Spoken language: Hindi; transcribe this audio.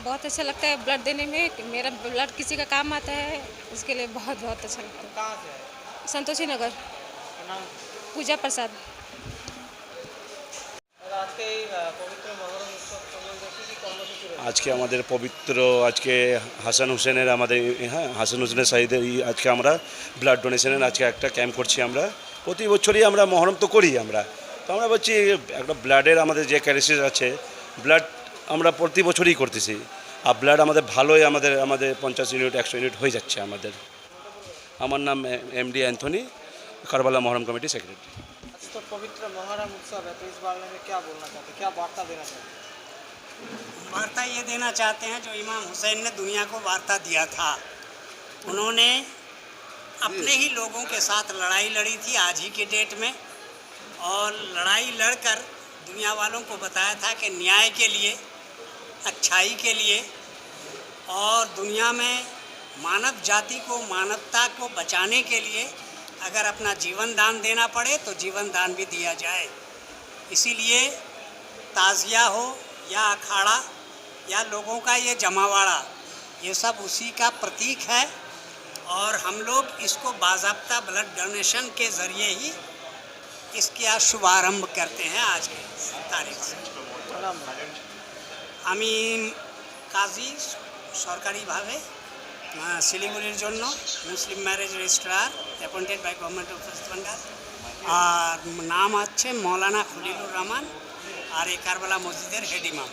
बहुत अच्छा लगता है ब्लड देने में कि मेरा ब्लड किसी का काम आता है इसके लिए बहुत बहुत अच्छा लगता कहाँ से है है संतोषी नगर आपका नाम पूजा प्रसाद আর আজকে এই আহ, পবিত্র মহরম উৎসব সম্বন্ধে কী কী কর্মসূচি রয়েছে আজকে আমাদের পবিত্র আজকে হাসান হোসেনের আমাদের হ্যাঁ হাসান হোসেনের সাইদের ই- আজকে আমরা ব্লাড ডোনেশনের আজকে একটা ক্যাম্প করছি আমরা প্রতি বছরই আমরা মহরম তো করি আমরা তো আমরা বলছি একটা ব্লাডের আমাদের যে ক্যারেসিস আছে ব্লাড আমরা প্রতি বছরই করতেছি আর ব্লাড আমাদের ভালোই আমাদের আমাদের পঞ্চাশ ইউনিট একশো ইউনিট হয়ে যাচ্ছে আমাদের আমার নাম M D Anthony Karbala Muharram committee secretary आज तो पवित्र मोहर्रम उत्सव है तो इस बारे में क्या बोलना चाहते हैं क्या वार्ता देना चाहते हैं वार्ता ये देना चाहते हैं जो इमाम हुसैन ने दुनिया को वार्ता दिया था उन्होंने अपने ही लोगों के साथ लड़ाई लड़ी थी आज ही के डेट में। और लड़ाई लड़कर दुनिया वालों को बताया था कि न्याय के लिए, अच्छाई के लिए और दुनिया में मानव जाति को, मानवता को बचाने के लिए अगर अपना जीवन दान देना पड़े तो जीवन दान भी दिया जाए। इसीलिए ताज़िया हो या अखाड़ा या लोगों का ये जमावाड़ा, ये सब उसी का प्रतीक है। और हम लोग इसको बाजाब्ता ब्लड डोनेशन के ज़रिए ही इसका शुभारंभ करते हैं आज की तारीख से আপনার নাম আমি কাজী সরকারিভাবে আহ, শিলিগুড়ির জন্য Muslim marriage registrar appointed by government of West Bengal আর নাম হচ্ছে মৌলানা খলিলুর রহমান আর এই কারবালা মসজিদের হেড ইমাম